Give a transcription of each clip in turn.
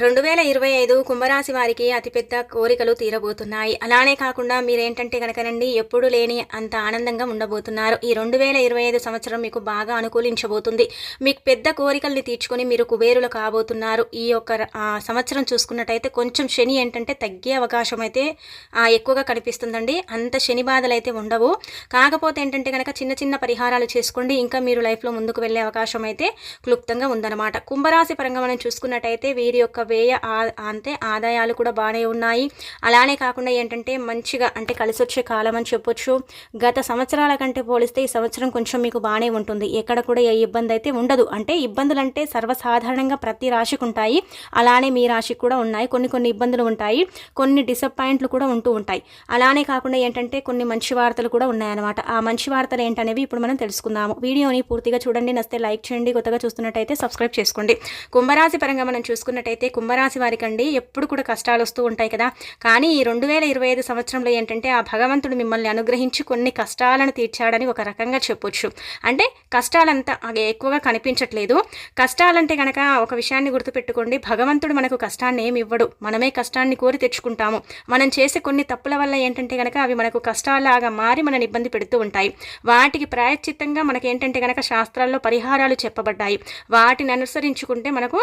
రెండు వేల ఇరవై ఐదు కుంభరాశి వారికి అతిపెద్ద కోరికలు తీరబోతున్నాయి. అలానే కాకుండా మీరేంటంటే కనుకనండి ఎప్పుడు లేని అంత ఆనందంగా ఉండబోతున్నారు. ఈ రెండు వేల ఇరవై ఐదు సంవత్సరం మీకు బాగా అనుకూలించబోతుంది. మీకు పెద్ద కోరికల్ని తీర్చుకొని మీరు కుబేరులు కాబోతున్నారు. ఈ యొక్క సంవత్సరం చూసుకున్నట్టయితే కొంచెం శని ఏంటంటే తగ్గే అవకాశం అయితే ఎక్కువగా కనిపిస్తుందండి. అంత శని బాధలు అయితే ఉండవు. కాకపోతే ఏంటంటే కనుక చిన్న చిన్న పరిహారాలు చేసుకోండి. ఇంకా మీరు లైఫ్లో ముందుకు వెళ్ళే అవకాశం అయితే క్లుప్తంగా ఉందన్నమాట. కుంభరాశి పరంగా మనం చూసుకున్నట్టయితే వీరి యొక్క వ్యయ అంటే ఆదాయాలు కూడా బాగానే ఉన్నాయి. అలానే కాకుండా ఏంటంటే మంచిగా అంటే కలిసి వచ్చే కాలం అని చెప్పొచ్చు. గత సంవత్సరాల కంటే పోలిస్తే ఈ సంవత్సరం కొంచెం మీకు బాగానే ఉంటుంది. ఎక్కడ కూడా ఏ ఇబ్బంది అయితే ఉండదు. అంటే ఇబ్బందులు అంటే సర్వసాధారణంగా ప్రతి రాశికి ఉంటాయి. అలానే మీ రాశికి కూడా ఉన్నాయి. కొన్ని కొన్ని ఇబ్బందులు ఉంటాయి. కొన్ని డిసప్పాయింట్లు కూడా ఉంటూ ఉంటాయి. అలానే కాకుండా ఏంటంటే కొన్ని మంచి వార్తలు కూడా ఉన్నాయన్నమాట. ఆ మంచి వార్తలు ఏంటనేవి ఇప్పుడు మనం తెలుసుకుందాము. వీడియోని పూర్తిగా చూడండి. నస్తే లైక్ చేయండి. కొత్తగా చూస్తున్నట్టయితే సబ్స్క్రైబ్ చేసుకోండి. కుంభరాశి పరంగా మనం చూసుకున్నట్టయితే కుంభరాశి వారికి అండి ఎప్పుడు కూడా కష్టాలు వస్తూ ఉంటాయి కదా. కానీ ఈ రెండు వేల ఇరవై ఐదు సంవత్సరంలో ఏంటంటే ఆ భగవంతుడు మిమ్మల్ని అనుగ్రహించి కొన్ని కష్టాలను తీర్చాడని ఒక రకంగా చెప్పొచ్చు. అంటే కష్టాలంతా అగే ఎక్కువగా కనిపించట్లేదు. కష్టాలంటే కనుక ఒక విషయాన్ని గుర్తుపెట్టుకోండి. భగవంతుడు మనకు కష్టాన్ని ఏమి ఇవ్వడు. మనమే కష్టాన్ని కోరి తెచ్చుకుంటాము. మనం చేసే కొన్ని తప్పుల వల్ల ఏంటంటే కనుక అవి మనకు కష్టాలాగా మారి మనని ఇబ్బంది పెడుతూ ఉంటాయి. వాటికి ప్రాయశ్చిత్తంగా మనకేంటంటే కనుక శాస్త్రాల్లో పరిహారాలు చెప్పబడ్డాయి. వాటిని అనుసరించుకుంటే మనకు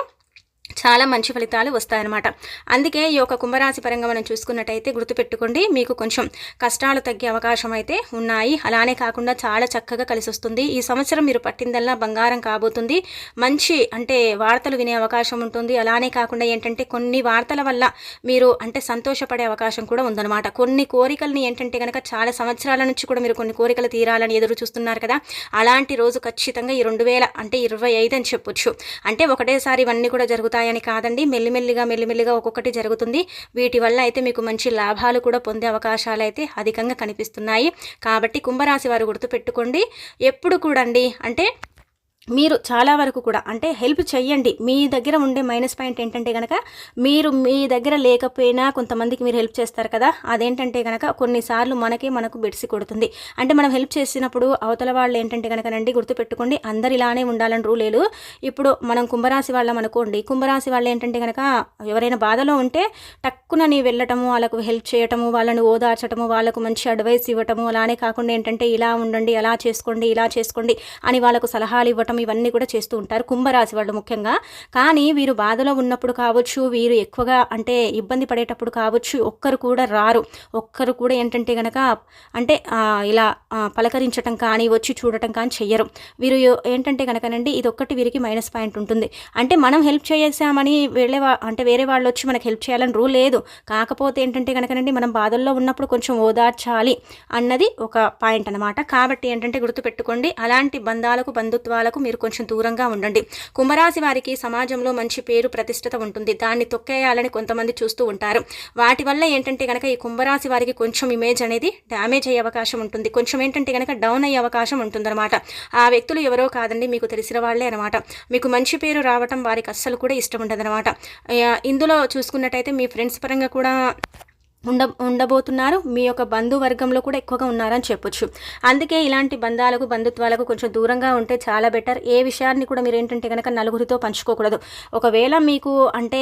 చాలా మంచి ఫలితాలు వస్తాయన్నమాట. అందుకే ఈ యొక్క కుంభరాశి పరంగా మనం చూసుకున్నట్టయితే గుర్తుపెట్టుకోండి మీకు కొంచెం కష్టాలు తగ్గే అవకాశం అయితే ఉన్నాయి. అలానే కాకుండా చాలా చక్కగా కలిసి వస్తుంది ఈ సంవత్సరం మీరు పట్టిందల్లా బంగారం కాబోతుంది. మంచి అంటే వార్తలు వినే అవకాశం ఉంటుంది. అలానే కాకుండా ఏంటంటే కొన్ని వార్తల వల్ల మీరు అంటే సంతోషపడే అవకాశం కూడా ఉందన్నమాట. కొన్ని కోరికల్ని ఏంటంటే కనుక చాలా సంవత్సరాల నుంచి కూడా మీరు కొన్ని కోరికలు తీరాలని ఎదురు చూస్తున్నారు కదా అలాంటి రోజు ఖచ్చితంగా ఈ రెండు వేల అంటే ఇరవై ఐదు అని చెప్పొచ్చు. అంటే ఒకటేసారి ఇవన్నీ కూడా జరుగుతాయి జరుగుతాయని కాదండి. మెల్లిమెల్లిగా మెల్లిమెల్లిగా ఒక్కొక్కటి జరుగుతుంది. వీటి వల్ల అయితే మీకు మంచి లాభాలు కూడా పొందే అవకాశాలు అయితే అధికంగా కనిపిస్తున్నాయి. కాబట్టి కుంభరాశి వారు గుర్తుపెట్టుకోండి. ఎప్పుడు కూడండి అంటే మీరు చాలా వరకు కూడా అంటే హెల్ప్ చెయ్యండి. మీ దగ్గర ఉండే మైనస్ పాయింట్ ఏంటంటే కనుక మీరు మీ దగ్గర లేకపోయినా కొంతమందికి మీరు హెల్ప్ చేస్తారు కదా. అదేంటంటే కనుక కొన్నిసార్లు మనకే మనకు బెడిసి కొడుతుంది. అంటే మనం హెల్ప్ చేసినప్పుడు అవతల వాళ్ళు ఏంటంటే కనుకనండి గుర్తుపెట్టుకోండి అందరు ఇలానే ఉండాలని రూల్ లేదు. ఇప్పుడు మనం కుంభరాశి వాళ్ళం అనుకోండి కుంభరాశి వాళ్ళు ఏంటంటే కనుక ఎవరైనా బాధలో ఉంటే టక్కున నీ వెళ్ళటము వాళ్ళకు హెల్ప్ చేయటము వాళ్ళని ఓదార్చటము వాళ్ళకు మంచి అడ్వైస్ ఇవ్వటము అలానే కాకుండా ఏంటంటే ఇలా ఉండండి అలా చేసుకోండి ఇలా చేసుకోండి అని వాళ్ళకు సలహాలు ఇవ్వటం ఇవన్నీ కూడా చేస్తూ ఉంటారు కుంభరాశి వాళ్ళు ముఖ్యంగా. కానీ వీరు బాధలో ఉన్నప్పుడు కావచ్చు వీరు ఎక్కువగా అంటే ఇబ్బంది పడేటప్పుడు కావచ్చు ఒక్కరు కూడా రారు. ఒక్కరు కూడా ఏంటంటే కనుక అంటే ఇలా పలకరించటం కానీ వచ్చి చూడటం కానీ చెయ్యరు. వీరు ఏంటంటే కనుకనండి ఇది ఒక్కటి వీరికి మైనస్ పాయింట్ ఉంటుంది. అంటే మనం హెల్ప్ చేసామని వెళ్ళే అంటే వేరే వాళ్ళు వచ్చి మనకు హెల్ప్ చేయాలని రూల్ లేదు. కాకపోతే ఏంటంటే కనుకనండి మనం బాధల్లో ఉన్నప్పుడు కొంచెం ఓదార్చాలి అన్నది ఒక పాయింట్ అనమాట కాబట్టి ఏంటంటే గుర్తుపెట్టుకోండి అలాంటి బంధాలకు బంధుత్వాలకు మీరు కొంచెం దూరంగా ఉండండి. కుంభరాశి వారికి సమాజంలో మంచి పేరు ప్రతిష్టత ఉంటుంది. దాన్ని తొక్కేయాలని కొంతమంది చూస్తూ ఉంటారు. వాటి వల్ల ఏంటంటే కనుక ఈ కుంభరాశి వారికి కొంచెం ఇమేజ్ అనేది డ్యామేజ్ అయ్యే అవకాశం ఉంటుంది. కొంచెం ఏంటంటే కనుక డౌన్ అయ్యే అవకాశం ఉంటుందన్నమాట. ఆ వ్యక్తులు ఎవరో కాదండి మీకు తెలిసిన వాళ్ళే అనమాట మీకు మంచి పేరు రావటం వారికి అస్సలు కూడా ఇష్టం ఉండదన్నమాట. ఇందులో చూసుకున్నట్టయితే మీ ఫ్రెండ్స్ పరంగా కూడా ఉండ ఉండబోతున్నారు. మీ యొక్క బంధువర్గంలో కూడా ఎక్కువగా ఉన్నారని చెప్పొచ్చు. అందుకే ఇలాంటి బంధాలకు బంధుత్వాలకు కొంచెం దూరంగా ఉంటే చాలా బెటర్. ఏ విషయాన్ని కూడా మీరు ఏంటంటే కనుక నలుగురితో పంచుకోకూడదు. ఒకవేళ మీకు అంటే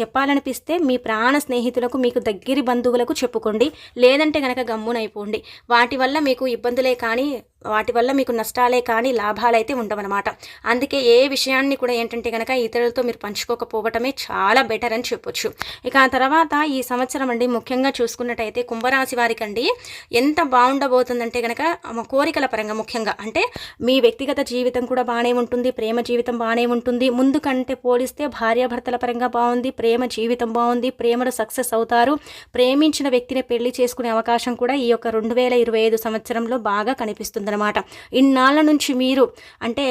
చెప్పాలనిపిస్తే మీ ప్రాణ స్నేహితులకు మీకు దగ్గరి బంధువులకు చెప్పుకోండి. లేదంటే కనుక గమ్మునైపోండి. వాటి వల్ల మీకు ఇబ్బందులే కానీ వాటి వల్ల మీకు నష్టాలే కానీ లాభాలైతే ఉండవన్నమాట. అందుకే ఏ విషయాన్ని కూడా ఏంటంటే కనుక ఇతరులతో మీరు పంచుకోకపోవటమే చాలా బెటర్ అని చెప్పొచ్చు. ఇక ఆ తర్వాత ఈ సంవత్సరం అండి ముఖ్యంగా చూసుకున్నట్టయితే కుంభరాశి వారికి అండి ఎంత బాగుండబోతుందంటే కనుక కోరికల పరంగా ముఖ్యంగా అంటే మీ వ్యక్తిగత జీవితం కూడా బాగానే ఉంటుంది ప్రేమ జీవితం బాగానే ఉంటుంది. ముందు కంటే పోలిస్తే భార్యాభర్తల పరంగా బాగుంది ప్రేమ జీవితం బాగుంది ప్రేమలో సక్సెస్ అవుతారు. ప్రేమించిన వ్యక్తిని పెళ్ళి చేసుకునే అవకాశం కూడా ఈ యొక్క రెండు వేల ఇరవై ఐదు సంవత్సరంలో బాగా కనిపిస్తుంది. కనిపిస్తుందన్నమాట ఇన్నాళ్ళ నుంచి మీరు అంటే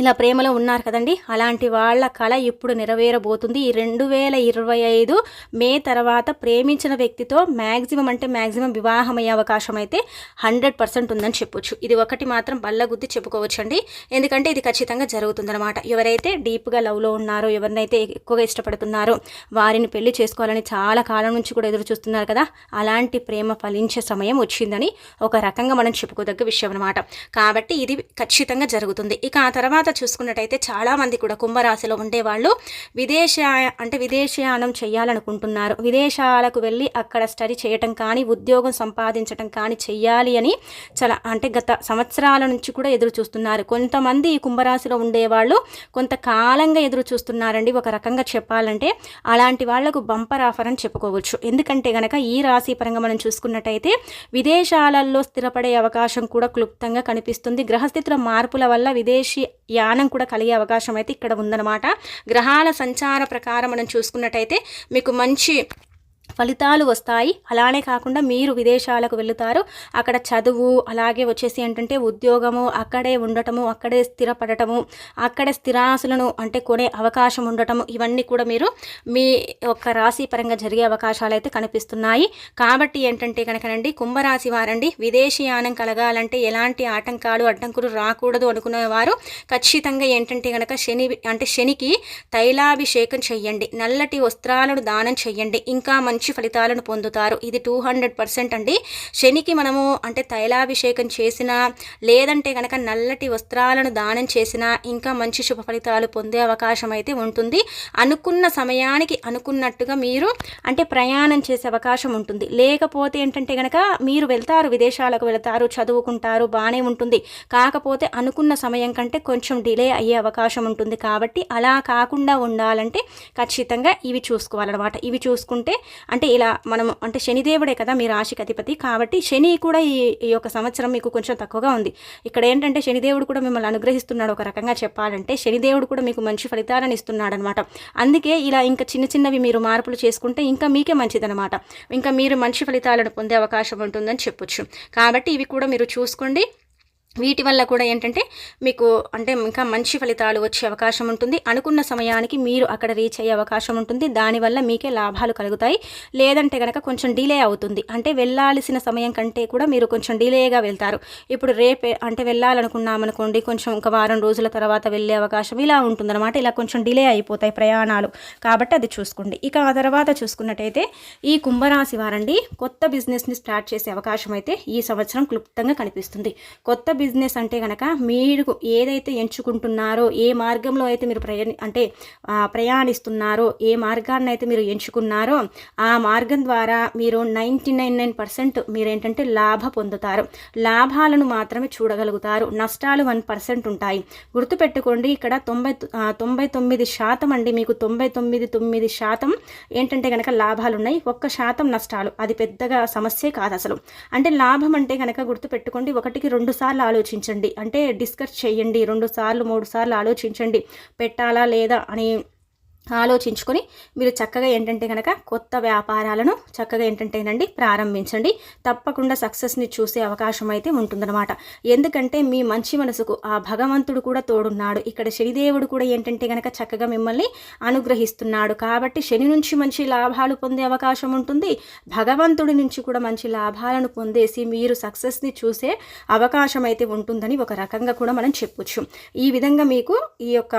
ఇలా ప్రేమలో ఉన్నారు కదండి. అలాంటి వాళ్ళ కళ ఇప్పుడు నెరవేరబోతుంది. ఈ రెండు వేల ఇరవై ఐదు మే తర్వాత ప్రేమించిన వ్యక్తితో మ్యాక్సిమం అంటే మ్యాక్సిమం వివాహం అయ్యే అవకాశం అయితే హండ్రెడ్ పర్సెంట్ ఉందని చెప్పొచ్చు. ఇది ఒకటి మాత్రం బల్లగుద్ది చెప్పుకోవచ్చండి. ఎందుకంటే ఇది ఖచ్చితంగా జరుగుతుందనమాట ఎవరైతే డీప్గా లవ్లో ఉన్నారో ఎవరినైతే ఎక్కువగా ఇష్టపడుతున్నారో వారిని పెళ్ళి చేసుకోవాలని చాలా కాలం నుంచి కూడా ఎదురు చూస్తున్నారు కదా అలాంటి ప్రేమ ఫలించే సమయం వచ్చిందని ఒక రకంగా మనం చెప్పుకోదగ్గ విషయం అనమాట కాబట్టి ఇది ఖచ్చితంగా జరుగుతుంది. ఇక ఆ తర్వాత తర్వాత చూసుకున్నట్టయితే చాలామంది కూడా కుంభరాశిలో ఉండేవాళ్ళు విదేశ అంటే విదేశయానం చేయాలనుకుంటున్నారు. విదేశాలకు వెళ్ళి అక్కడ స్టడీ చేయటం కానీ ఉద్యోగం సంపాదించటం కానీ చెయ్యాలి అని చాలా అంటే గత సంవత్సరాల నుంచి కూడా ఎదురు చూస్తున్నారు. కొంతమంది ఈ కుంభరాశిలో ఉండేవాళ్ళు కొంతకాలంగా ఎదురు చూస్తున్నారండి. ఒక రకంగా చెప్పాలంటే అలాంటి వాళ్ళకు బంపర్ ఆఫర్ అని చెప్పుకోవచ్చు. ఎందుకంటే గనక ఈ రాశి పరంగా మనం చూసుకున్నట్టయితే విదేశాలలో స్థిరపడే అవకాశం కూడా క్లుప్తంగా కనిపిస్తుంది. గ్రహస్థితుల మార్పుల వల్ల విదేశీ ధ్యానం కూడా కలిగే అవకాశం అయితే ఇక్కడ ఉందన్నమాట. గ్రహాల సంచార ప్రకారం మనం చూసుకున్నట్టయితే మీకు మంచి ఫలితాలు వస్తాయి. అలానే కాకుండా మీరు విదేశాలకు వెళుతారు. అక్కడ చదువు అలాగే వచ్చేసి ఏంటంటే ఉద్యోగము అక్కడే ఉండటము అక్కడే స్థిరపడటము అక్కడే స్థిరాసులను అంటే కొనే అవకాశం ఉండటము ఇవన్నీ కూడా మీరు మీ యొక్క రాశి పరంగా జరిగే అవకాశాలు అయితే కనిపిస్తున్నాయి. కాబట్టి ఏంటంటే కనుకనండి కుంభరాశి వారండి విదేశీయానం కలగాలంటే ఎలాంటి ఆటంకాలు అడ్డంకులు రాకూడదు అనుకునేవారు. ఖచ్చితంగా ఏంటంటే కనుక శని అంటే శనికి తైలాభిషేకం చెయ్యండి. నల్లటి వస్త్రాలను దానం చెయ్యండి. ఇంకా మంచి మంచి ఫలితాలను పొందుతారు. ఇది టూ హండ్రెడ్ పర్సెంట్ అండి. శనికి మనము అంటే తైలాభిషేకం చేసినా లేదంటే కనుక నల్లటి వస్త్రాలను దానం చేసినా ఇంకా మంచి శుభ ఫలితాలు పొందే అవకాశం అయితే ఉంటుంది. అనుకున్న సమయానికి అనుకున్నట్టుగా మీరు అంటే ప్రయాణం చేసే అవకాశం ఉంటుంది. లేకపోతే ఏంటంటే కనుక మీరు వెళ్తారు విదేశాలకు వెళ్తారు చదువుకుంటారు బాగానే ఉంటుంది. కాకపోతే అనుకున్న సమయం కంటే కొంచెం డిలే అయ్యే అవకాశం ఉంటుంది. కాబట్టి అలా కాకుండా ఉండాలంటే ఖచ్చితంగా ఇవి చూసుకోవాలన్నమాట. ఇవి చూసుకుంటే అంటే ఇలా మనం అంటే శనిదేవుడే కదా మీ రాశికి అధిపతి. కాబట్టి శని కూడా ఈ ఈ యొక్క సంవత్సరం మీకు కొంచెం తక్కువగా ఉంది. ఇక్కడ ఏంటంటే శనిదేవుడు కూడా మిమ్మల్ని అనుగ్రహిస్తున్నాడు ఒక రకంగా చెప్పాలంటే శనిదేవుడు కూడా మీకు మంచి ఫలితాలను ఇస్తున్నాడు అనమాట అందుకే ఇలా ఇంకా చిన్న చిన్నవి మీరు మార్పులు చేసుకుంటే ఇంకా మీకే మంచిదనమాట. ఇంకా మీరు మంచి ఫలితాలను పొందే అవకాశం ఉంటుందని చెప్పొచ్చు. కాబట్టి ఇవి కూడా మీరు చూసుకోండి. వీటి వల్ల కూడా ఏంటంటే మీకు అంటే ఇంకా మంచి ఫలితాలు వచ్చే అవకాశం ఉంటుంది. అనుకున్న సమయానికి మీరు అక్కడ రీచ్ అయ్యే అవకాశం ఉంటుంది. దానివల్ల మీకే లాభాలు కలుగుతాయి. లేదంటే కనుక కొంచెం డిలే అవుతుంది. అంటే వెళ్ళాల్సిన సమయం కంటే కూడా మీరు కొంచెం డిలేగా వెళ్తారు. ఇప్పుడు రేపే అంటే వెళ్ళాలనుకున్నామనుకోండి కొంచెం ఒక వారం రోజుల తర్వాత వెళ్ళే అవకాశం ఇలా ఉంటుందన్నమాట. ఇలా కొంచెం డిలే అయిపోతాయి ప్రయాణాలు. కాబట్టి అది చూసుకోండి. ఇక ఆ తర్వాత చూసుకున్నట్టయితే ఈ కుంభరాశి వారండి కొత్త బిజినెస్ని స్టార్ట్ చేసే అవకాశం అయితే ఈ సంవత్సరం క్లుప్తంగా కనిపిస్తుంది. కొత్త బిజినెస్ బిజినెస్ అంటే కనుక మీరు ఏదైతే ఎంచుకుంటున్నారో ఏ మార్గంలో అయితే మీరు ప్రయాణి అంటే ప్రయాణిస్తున్నారో ఏ మార్గాన్ని అయితే మీరు ఎంచుకున్నారో ఆ మార్గం ద్వారా మీరు నైంటీ నైన్ నైన్ పర్సెంట్ మీరేంటంటే లాభ పొందుతారు. లాభాలను మాత్రమే చూడగలుగుతారు. నష్టాలు వన్ పర్సెంట్ ఉంటాయి. గుర్తుపెట్టుకోండి ఇక్కడ తొంభై తొంభై తొమ్మిది శాతం అండి మీకు తొంభై తొమ్మిది తొమ్మిది శాతం ఏంటంటే కనుక లాభాలు ఉన్నాయి ఒక్క శాతం నష్టాలు. అది పెద్దగా సమస్యే కాదు అసలు అంటే లాభం అంటే కనుక గుర్తుపెట్టుకోండి ఒకటికి రెండు సార్లు ఆలోచించండి. అంటే డిస్కస్ చేయండి. రెండు సార్లు మూడు సార్లు ఆలోచించండి. పెట్టాలా లేదా అని ఆలోచించుకొని మీరు చక్కగా ఏంటంటే కనుక కొత్త వ్యాపారాలను చక్కగా ఏంటంటేనండి ప్రారంభించండి. తప్పకుండా సక్సెస్ని చూసే అవకాశం అయితే ఉంటుందన్నమాట. ఎందుకంటే మీ మంచి మనసుకు ఆ భగవంతుడు కూడా తోడున్నాడు. ఇక్కడ శనిదేవుడు కూడా ఏంటంటే కనుక చక్కగా మిమ్మల్ని అనుగ్రహిస్తున్నాడు. కాబట్టి శని నుంచి మంచి లాభాలు పొందే అవకాశం ఉంటుంది. భగవంతుడి నుంచి కూడా మంచి లాభాలను పొందేసి మీరు సక్సెస్ని చూసే అవకాశం అయితే ఉంటుందని ఒక రకంగా కూడా మనం చెప్పొచ్చు. ఈ విధంగా మీకు ఈ యొక్క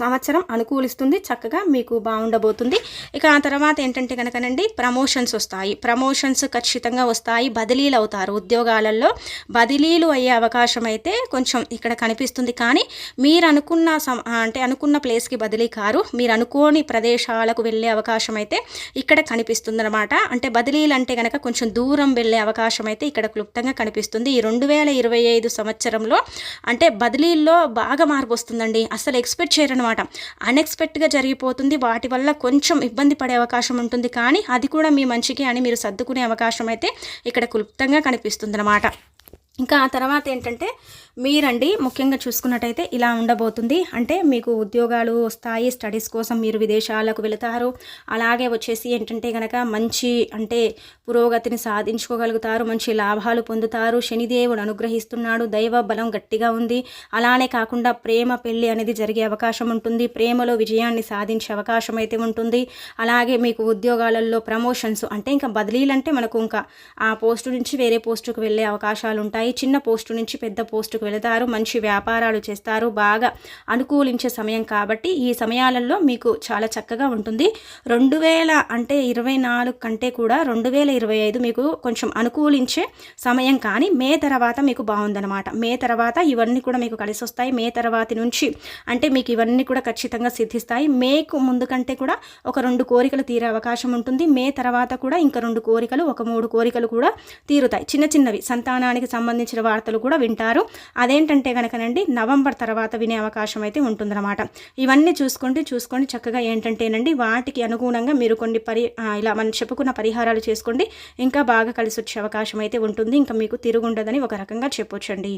సంవత్సరం అనుకూలిస్తుంది చక్కగా మీకు బాగుండబోతుంది. ఇక ఆ తర్వాత ఏంటంటే కనుకనండి ప్రమోషన్స్ వస్తాయి. ప్రమోషన్స్ ఖచ్చితంగా వస్తాయి బదిలీలు అవుతారు. ఉద్యోగాలలో బదిలీలు అయ్యే అవకాశం అయితే కొంచెం ఇక్కడ కనిపిస్తుంది. కానీ మీరు అనుకున్న అంటే అనుకున్న ప్లేస్కి బదిలీ కారు మీరు అనుకోని ప్రదేశాలకు వెళ్ళే అవకాశం అయితే ఇక్కడ కనిపిస్తుంది అనమాట అంటే బదిలీలు అంటే కనుక కొంచెం దూరం వెళ్ళే అవకాశం అయితే ఇక్కడ క్లుప్తంగా కనిపిస్తుంది. ఈ రెండు వేల ఇరవై ఐదు సంవత్సరంలో అంటే బదిలీల్లో బాగా మార్పు వస్తుందండి. అసలు ఎక్స్పెక్ట్ చేయడం అనమాట అన్ఎక్స్పెక్ట్గా జరిగిపోతుంది. వాటి వల్ల కొంచెం ఇబ్బంది పడే అవకాశం ఉంటుంది. కానీ అది కూడా మీ మంచికి అని మీరు సర్దుకునే అవకాశం అయితే ఇక్కడ క్లుప్తంగా కనిపిస్తుంది అనమాట ఇంకా ఆ తర్వాత ఏంటంటే మీరండి ముఖ్యంగా చూసుకున్నట్టయితే ఇలా ఉండబోతుంది. అంటే మీకు ఉద్యోగాలు వస్తాయి స్టడీస్ కోసం మీరు విదేశాలకు వెళతారు. అలాగే వచ్చేసి ఏంటంటే కనుక మంచి అంటే పురోగతిని సాధించుకోగలుగుతారు మంచి లాభాలు పొందుతారు. శనిదేవుడు అనుగ్రహిస్తున్నాడు దైవ బలం గట్టిగా ఉంది. అలానే కాకుండా ప్రేమ పెళ్ళి అనేది జరిగే అవకాశం ఉంటుంది. ప్రేమలో విజయాన్ని సాధించే అవకాశం అయితే ఉంటుంది. అలాగే మీకు ఉద్యోగాలలో ప్రమోషన్స్ అంటే ఇంకా బదిలీలు అంటే మనకు ఇంకా ఆ పోస్టు నుంచి వేరే పోస్టుకు వెళ్ళే అవకాశాలు ఉంటాయి. ఉంటాయి చిన్న పోస్టు నుంచి పెద్ద పోస్టుకు వెళతారు. మంచి వ్యాపారాలు చేస్తారు. బాగా అనుకూలించే సమయం కాబట్టి ఈ సమయాలలో మీకు చాలా చక్కగా ఉంటుంది. రెండు వేల అంటే ఇరవై నాలుగు కంటే కూడా రెండు వేల ఇరవై ఐదు మీకు కొంచెం అనుకూలించే సమయం కానీ మే తర్వాత మీకు బాగుందన్నమాట. మే తర్వాత ఇవన్నీ కూడా మీకు కలిసి వస్తాయి. మే తర్వాత నుంచి అంటే మీకు ఇవన్నీ కూడా ఖచ్చితంగా సిద్ధిస్తాయి. మేకు ముందు కంటే కూడా ఒక రెండు కోరికలు తీరే అవకాశం ఉంటుంది. మే తర్వాత కూడా ఇంకా రెండు కోరికలు ఒక మూడు కోరికలు కూడా తీరుతాయి. చిన్న చిన్నవి సంతానానికి సంబంధించి సంబంధించిన వార్తలు కూడా వింటారు. అదేంటంటే కనుకనండి నవంబర్ తర్వాత వినే అవకాశం అయితే ఉంటుందన్నమాట. ఇవన్నీ చూసుకుంటే చూసుకోండి చక్కగా ఏంటంటేనండి వాటికి అనుగుణంగా మీరు కొన్ని పరి ఇలా మనం చెప్పుకున్న పరిహారాలు చేసుకోండి. ఇంకా బాగా కలిసి వచ్చే అవకాశం అయితే ఉంటుంది. ఇంకా మీకు తిరుగుండదని ఒక రకంగా చెప్పొచ్చండి.